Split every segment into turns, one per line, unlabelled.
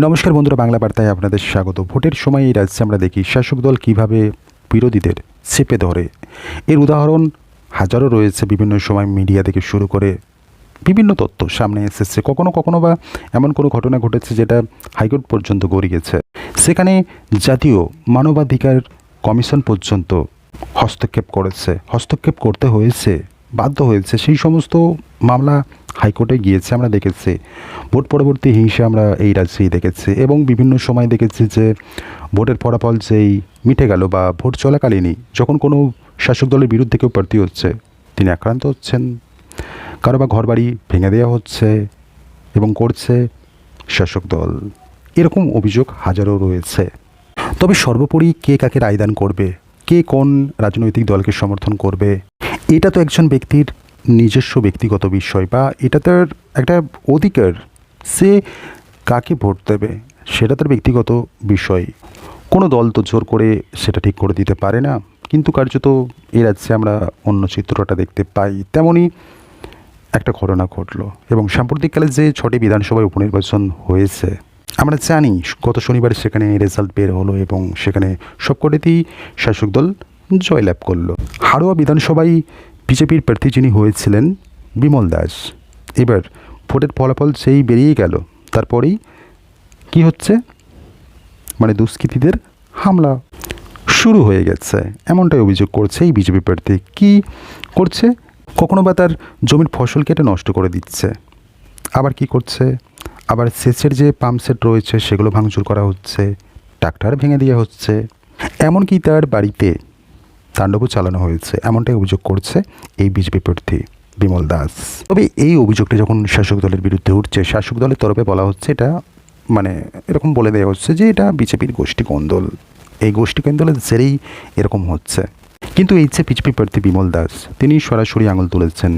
নমস্কার বন্ধুরা, বাংলা বার্তায় আপনাদের স্বাগত। ভোটের সময় এই রাজ্যে আমরা দেখি শাসক দল কীভাবে বিরোধীদের চেপে ধরে। এর উদাহরণ, হাজারো রয়েছে বিভিন্ন সময় মিডিয়া থেকে শুরু করে বিভিন্ন তথ্য সামনে এসেছে। কখনো কখনো বা এমন কোনো ঘটনা ঘটেছে যেটা হাইকোর্ট পর্যন্ত গড়িয়েছে সেখানে জাতীয় মানবাধিকার কমিশন পর্যন্ত হস্তক্ষেপ করেছে। হস্তক্ষেপ করতে হয়েছে বাধ্য হয়েছে। সেই সমস্ত মামলা হাইকোর্টে গিয়েছে, আমরা দেখেছি। ভোট পরবর্তী হিংসা আমরা এই রাজ্যেই দেখেছি এবং বিভিন্ন সময় দেখেছি যে ভোটের ফলাফল যেই মিটে গেল বা ভোট চলাকালীনই যখন কোনো শাসক দলের বিরুদ্ধে কেউ প্রার্থী হচ্ছে, তিনি আক্রান্ত হচ্ছেন। কারও বা ঘরবাড়ি ভেঙে দেওয়া হচ্ছে এবং করছে শাসক দল। এরকম অভিযোগ হাজারো রয়েছে। তবে সর্বোপরি কে কাকে রায়দান করবে? কে কোন রাজনৈতিক দলকে সমর্থন করবে? এটা তো একজন ব্যক্তির নিজস্ব ব্যক্তিগত বিষয় বা এটা তার একটা অধিকার। সে কাকে ভোট দেবে সেটা তার ব্যক্তিগত বিষয়। কোনো দল তো জোর করে সেটা ঠিক করে দিতে পারে না, কিন্তু কার্যত এ রাজ্যে আমরা অন্য চিত্রটা দেখতে পাই। তেমনই একটা ঘটনা ঘটলো এবং সাম্প্রতিককালে যে ছটি বিধানসভায় উপনির্বাচন হয়েছে, আমরা জানি গত শনিবার সেখানে রেজাল্ট বের হলো এবং সেখানে সবকটিতেই শাসক দল জয়লাভ করল। হাড়োয়া বিধানসভায় বিজেপির প্রার্থী যিনি হয়েছিলেন বিমল দাস। এবার ভোটের ফলাফল সেই বেরিয়ে গেল। তারপরেই কি হচ্ছে? মানে দুষ্কৃতীদের হামলা শুরু হয়ে গেছে। এমনটাই অভিযোগ করছে এই বিজেপি প্রার্থী। কি করছে? কখনো বা তার জমির ফসল কেটে নষ্ট করে দিচ্ছে। আবার কি করছে? আবার সেচের যে পাম্প সেট রয়েছে সেগুলো ভাঙচুর করা হচ্ছে। ট্রাক্টর ভেঙে দেওয়া হচ্ছে। এমনকি তার বাড়িতে তাণ্ডবও চালানো হয়েছে, এমনটাই অভিযোগ করছে এই বিজেপি প্রার্থী বিমল দাস। তবে এই অভিযোগটা যখন শাসক দলের বিরুদ্ধে উঠছে, শাসক দলের তরফে বলা হচ্ছে এটা মানে এরকম বলে দেওয়া হচ্ছে যে এটা বিজেপির গোষ্ঠী কোন্দল। এই গোষ্ঠী কোন্দলের জেরেই এরকম হচ্ছে। কিন্তু এই যে বিজেপি প্রার্থী বিমল দাস, তিনি সরাসরি আঙুল তুলেছেন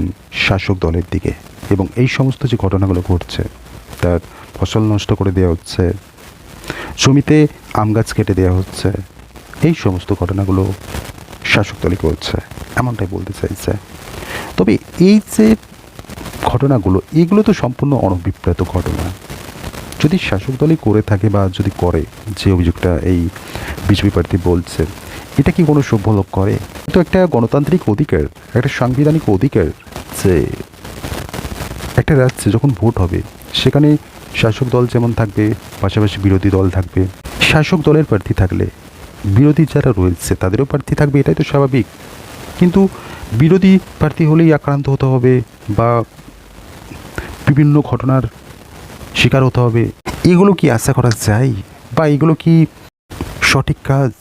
শাসক দলের দিকে এবং এই সমস্ত যে ঘটনাগুলো ঘটছে, তার ফসল নষ্ট করে দেওয়া হচ্ছে, জমিতে আম গাছ কেটে দেওয়া হচ্ছে, এই সমস্ত ঘটনাগুলো শাসক দলই করছে, এমনটাই বলতে চাইছে। তবে এই যে ঘটনাগুলো, এগুলো তো সম্পূর্ণ অনভিপ্রেত ঘটনা। যদি শাসক দলই করে থাকে বা যদি করে, যে অভিযোগটা এই বিজেপি প্রার্থী বলছে, এটা কি কোনো সভ্য লোক করে? তো একটা গণতান্ত্রিক অধিকার, একটা সাংবিধানিক অধিকার যে একটা রাজ্যে যখন ভোট হবে, সেখানে শাসক দল যেমন থাকবে, পাশাপাশি বিরোধী দল থাকবে। শাসক দলের প্রার্থী থাকলে বিরোধী যারা রয়েছে, তাদেরও প্রার্থী থাকবে, এটাই তো স্বাভাবিক। কিন্তু বিরোধী প্রার্থী হলেই আক্রান্ত হতে হবে বা বিভিন্ন ঘটনার শিকার হতে হবে। এগুলো কি আশা করা যায়? বা এগুলো কি সঠিক কাজ?